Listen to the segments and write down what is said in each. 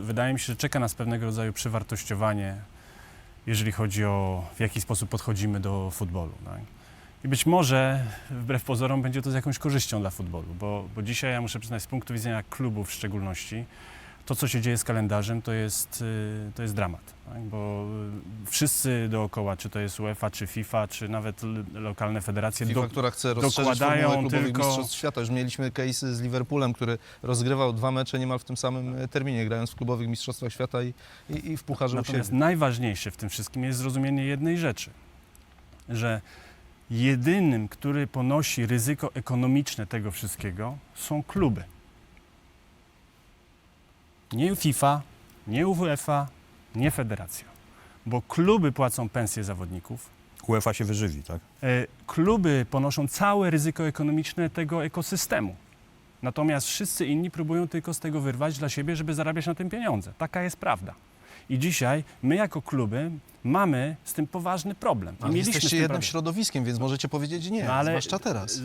Wydaje mi się, że czeka nas pewnego rodzaju przewartościowanie, jeżeli chodzi o w jaki sposób podchodzimy do futbolu. Tak? I być może, wbrew pozorom, będzie to z jakąś korzyścią dla futbolu, bo, bo dzisiaj ja muszę przyznać, z punktu widzenia klubów w szczególności, to, co się dzieje z kalendarzem, to jest, y, to jest dramat. Tak? Bo y, wszyscy dookoła, czy to jest UEFA, czy FIFA, czy nawet lokalne federacje, FIFA, do, która chce dokładają tylko- mistrzostw świata. Już mieliśmy case z Liverpoolem, który rozgrywał dwa mecze niemal w tym samym e, terminie, grając w klubowych mistrzostwach świata i, i, i w pucharze Natomiast najważniejsze w tym wszystkim jest zrozumienie jednej rzeczy, że jedynym, który ponosi ryzyko ekonomiczne tego wszystkiego, są kluby. Nie FIFA, nie UEFA, nie federacja. Bo kluby płacą pensje zawodników, UEFA się wyżywi, tak? e, kluby ponoszą całe ryzyko ekonomiczne tego ekosystemu. Natomiast wszyscy inni próbują tylko z tego wyrwać dla siebie, żeby zarabiać na tym pieniądze. Taka jest prawda. I dzisiaj my jako kluby mamy z tym poważny problem. I Ale mieliśmy z jesteście tym jednym problem. środowiskiem, więc możecie powiedzieć nie, No ale- zwłaszcza teraz.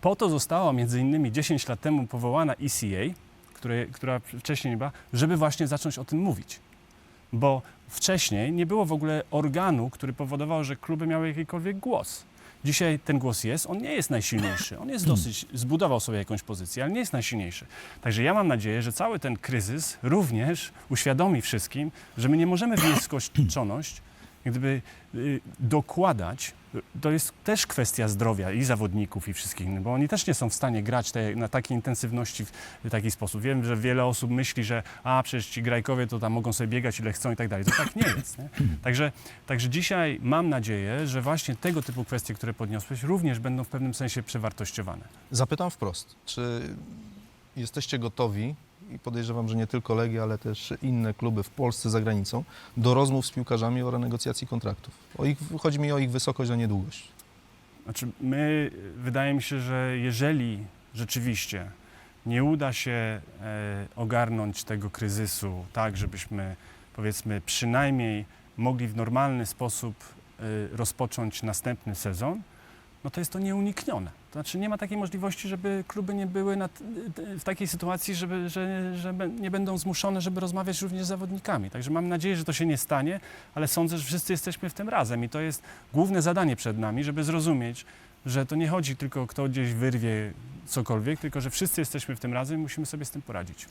Po to została między innymi 10 lat temu powołana ECA, które, która wcześniej nie była, żeby właśnie zacząć o tym mówić. Bo wcześniej nie było w ogóle organu, który powodował, że kluby miały jakikolwiek głos. Dzisiaj ten głos jest, on nie jest najsilniejszy. On jest dosyć, zbudował sobie jakąś pozycję, ale nie jest najsilniejszy. Także ja mam nadzieję, że cały ten kryzys również uświadomi wszystkim, że my nie możemy w nieskończoność gdyby y, dokładać, to jest też kwestia zdrowia i zawodników i wszystkich innych, bo oni też nie są w stanie grać na takiej intensywności w, w taki sposób. Wiem, że wiele osób myśli, że a przecież ci grajkowie to tam mogą sobie biegać ile chcą i tak dalej. To tak nie jest. Nie? Także, także dzisiaj mam nadzieję, że właśnie tego typu kwestie, które podniosłeś, również będą w pewnym sensie przewartościowane. Zapytam wprost, czy jesteście gotowi, i podejrzewam, że nie tylko Legia, ale też inne kluby w Polsce, za granicą, do rozmów z piłkarzami o renegocjacji kontraktów? O ich, chodzi mi o ich wysokość, a nie długość. Znaczy, my, wydaje mi się, że jeżeli rzeczywiście nie uda się e, ogarnąć tego kryzysu tak, żebyśmy powiedzmy przynajmniej mogli w normalny sposób e, rozpocząć następny sezon, no to jest to nieuniknione. To znaczy nie ma takiej możliwości, żeby kluby nie były na, w takiej sytuacji, żeby, że, że nie będą zmuszone, żeby rozmawiać również z zawodnikami. Także mam nadzieję, że to się nie stanie, ale sądzę, że wszyscy jesteśmy w tym razem i to jest główne zadanie przed nami, żeby zrozumieć, że to nie chodzi tylko kto gdzieś wyrwie cokolwiek, tylko że wszyscy jesteśmy w tym razem i musimy sobie z tym poradzić.